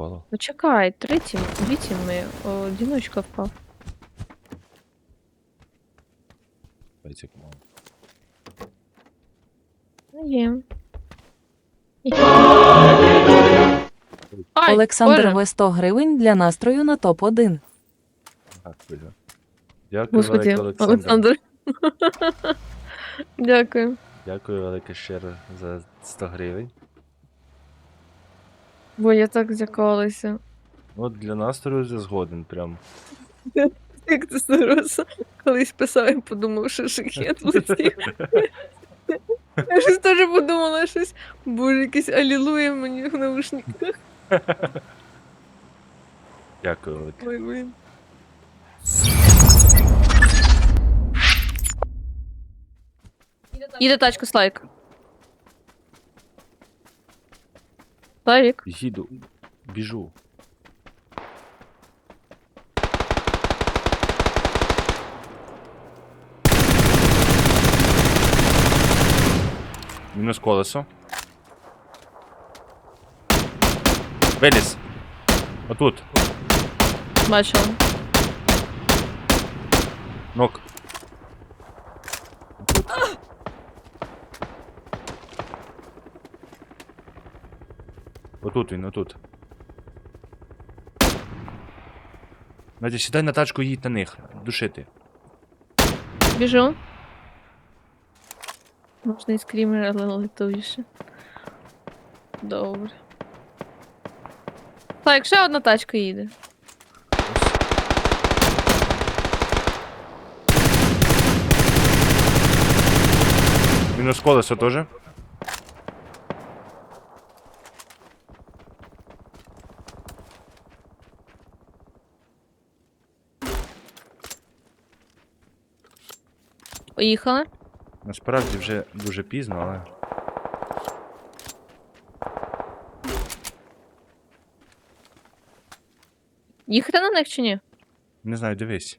впало. Ну чекай, третій, дві ми. О, одиночка впав. Пейцик мало. Ну, Є. Ай, Олександр Боже. В 100 гривень для настрою на топ-1. Дякую. Дякую, Господи, велике Олександр. Олександр. Дякую. Дякую, велике щиро за 100 гривень. Бо я так злякалася. От для настрою я згоден прям. Як ти зараз колись писав, я подумав, що шахет летів. Я щось теж подумала, щось, боже, якийсь алілуя мені в наушниках. Дякую. Ой, блін. Їде тачка, Слайк. Слайк. Їду. Біжу. Мінус колесо. Виліз. Отут. Бачила. Нок. Отут він, отут. Надя, сідай на тачку, їдь на них. Душити. Біжу. Можна і скрімер, але литовіше. Добре. Так, ще одна тачка їде. Мінус колесо теж. Поїхали. Насправді вже дуже пізно, але. Їхати на них чи ні? Не знаю, дивись.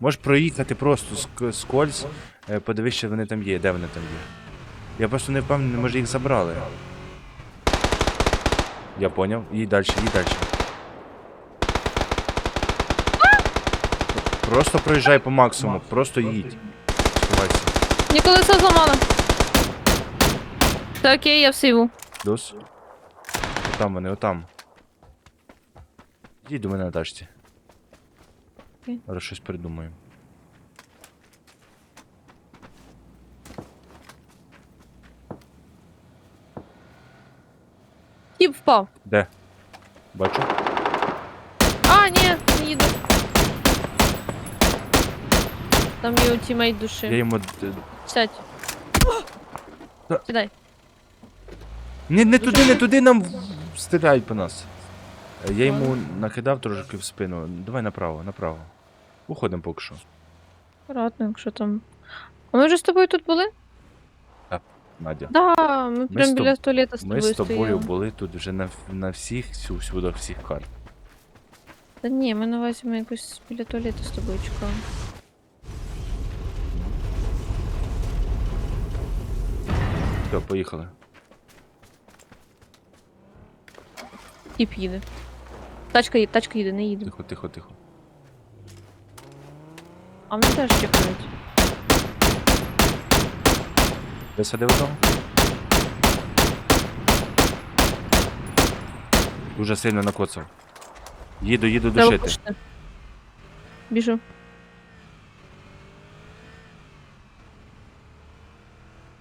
Можеш проїхати просто ск- скользь, е, подивись, що вони там є, де вони там є. Я просто не впевнений, може їх забрали. Я поняв. Їдь далі, їдь далі. Просто проїжджай по максимуму, просто їдь. Сховайся. Ні, колесо зламала. Та окей, я в сейву. Плюс. Отам вони, отам. Їдь до мене на тачці. Окей. Зараз щось придумаємо. Тіп впав. Де? Бачу. А, ні, не їду. Там його тімейт. Я йому. д- Сядь. Та- Сідай. Не, не туди, не туди нам в- стріляють по нас. Е, Я йому накидав трошки в спину. Давай направо, направо. Уходимо поки що. Аккуратно, якщо там. А ми вже з тобою тут були? Надя. Да, ми прям з тоб- біля туалета з Ми тобою з тобою стояли. були тут вже на, на всіх, всю, всюди, всіх карт. Та ні, ми на увазі ми якось біля туалету з тобою чекали. Все, поїхали. Тіп їде. Тачка їде, тачка їде, не їде. Тихо, тихо, тихо. А вони теж чекають. Висадив одного? Дуже сильно накоцав. Їду, їду Треба душити. пушити. Біжу.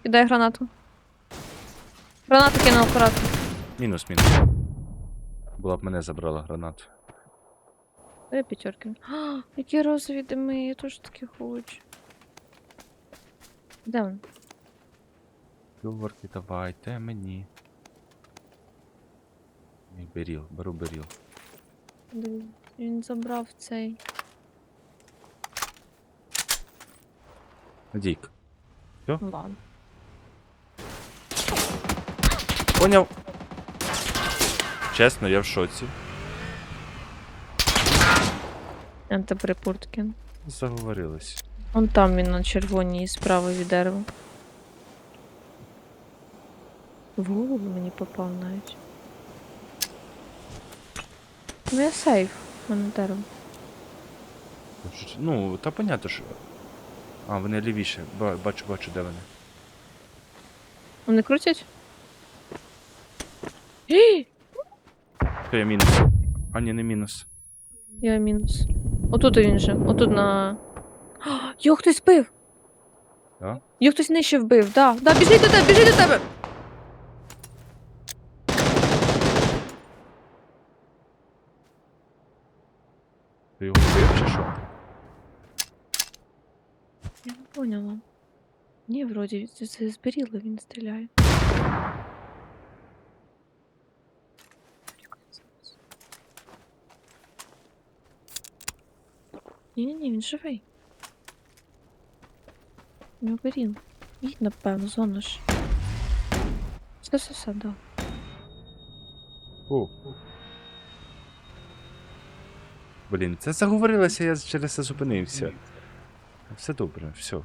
Кидай гранату. Гранату кинув акуратно. Мінус, мінус. Була б мене забрала гранату. Дай п'ятерки. А, які розові дими, я теж такі хочу. Де він? Юворки, давайте мені. Ні, Беріл, беру беріл. Де- Він забрав цей. Надійка. Ну, Ладно. Поняв. Чесно, я в шоці. Антиприпурткін. Заговорились. Вон там він на червоній справа від дерева. В голову мені попав навіть. Ну я сейф. У мене дерево. Ну, та понятно, що. А, вони лівіше. Бачу, бачу, де вони. Вони крутять? То я мінус. А, ні, не мінус. Я мінус. Отут він же. Отут на. А, Його хтось вбив! Да? Його хтось нижче вбив, да. Да, біжить до тебе, біжить до тебе! Ти його вбив чи що? Я не поняла. Ні, вроді, це, це зберіло, він стріляє. Ні-ні-ні, він живий. У нього горіл. Їдь, напевно, зона ж. Все, все, все, да. О. Блін, це заговорилося, я через це зупинився. Все добре, все.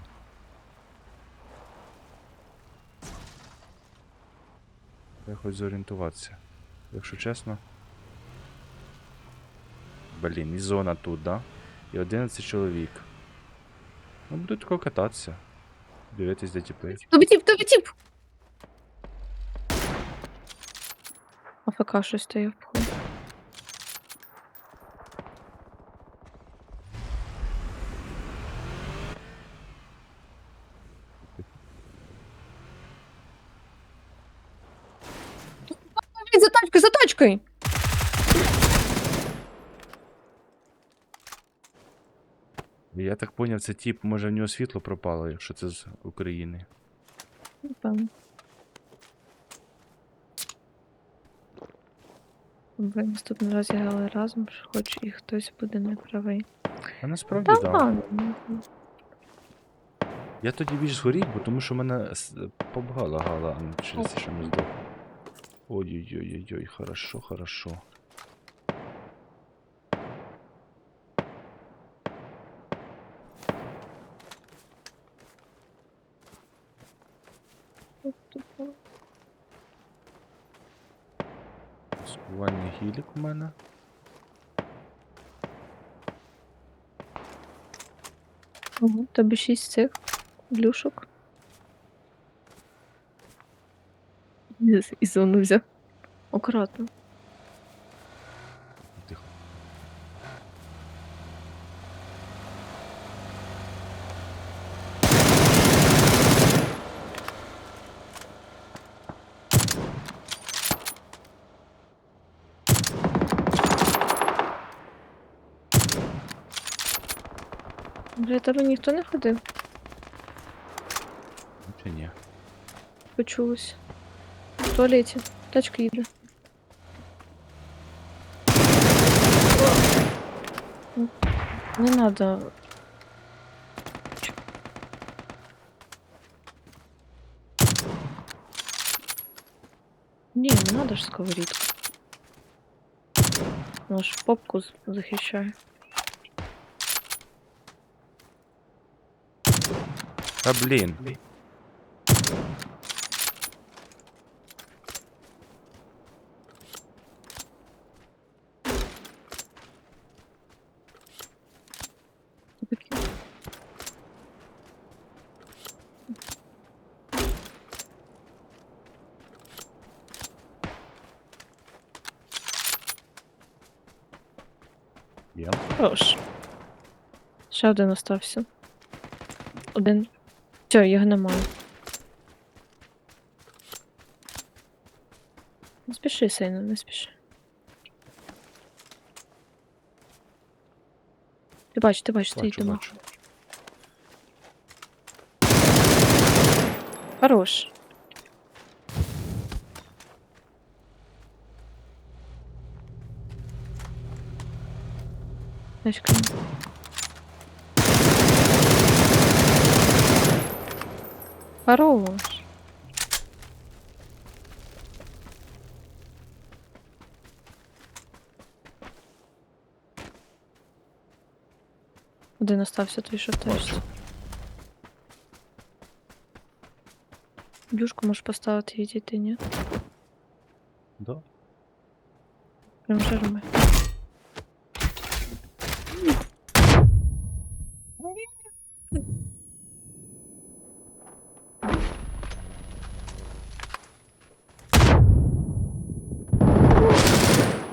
Я хоч зорієнтуватися. Якщо чесно. Блін, і зона тут, да? І 11 чоловік. Ну, будуть тако кататися. Дивитись, де тіпи. Тобі тіп, тобі тіп! АФК щось походу. Блін, За тачкою, за тачкою! Я так поняв, це тіп, може в нього світло пропало, якщо це з України. Напевно. Ви наступний раз грали разом, що хоч і хтось буде неправий. А насправді Та так. ладно. Я тоді більш згорів, бо тому що мене с- попга лагала, а не через те, що не здох. Ой-ой-ой-ой, хорошо, хорошо. Скувальний гілік у мене. Ого, тобі шість цих блюшок. І зону взяв. Акуратно. Бля, тебе ніхто не ходив? Чи ні? Почулось. В туалеті. Тачка їде. Не надо. Ні, не надо ж сковорідку. Ж попку захищає. Та блін. Є. Хорош. Ще один остався. Один. Все, його немає. Не спіши, сину, не спіши. Ти бачиш, ти бачиш, дома. бачу. Хорош. Дочка. Хорош. Один остався твій шортаєшся. Бачу. Блюшку можеш поставити і дійти, ні? Да? Прям жарми.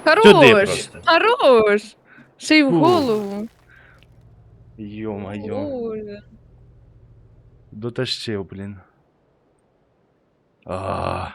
Хорош! просто. Хорош! Ще й в Фу. голову. Йо-майо. Боже. Дотащив, блін. А,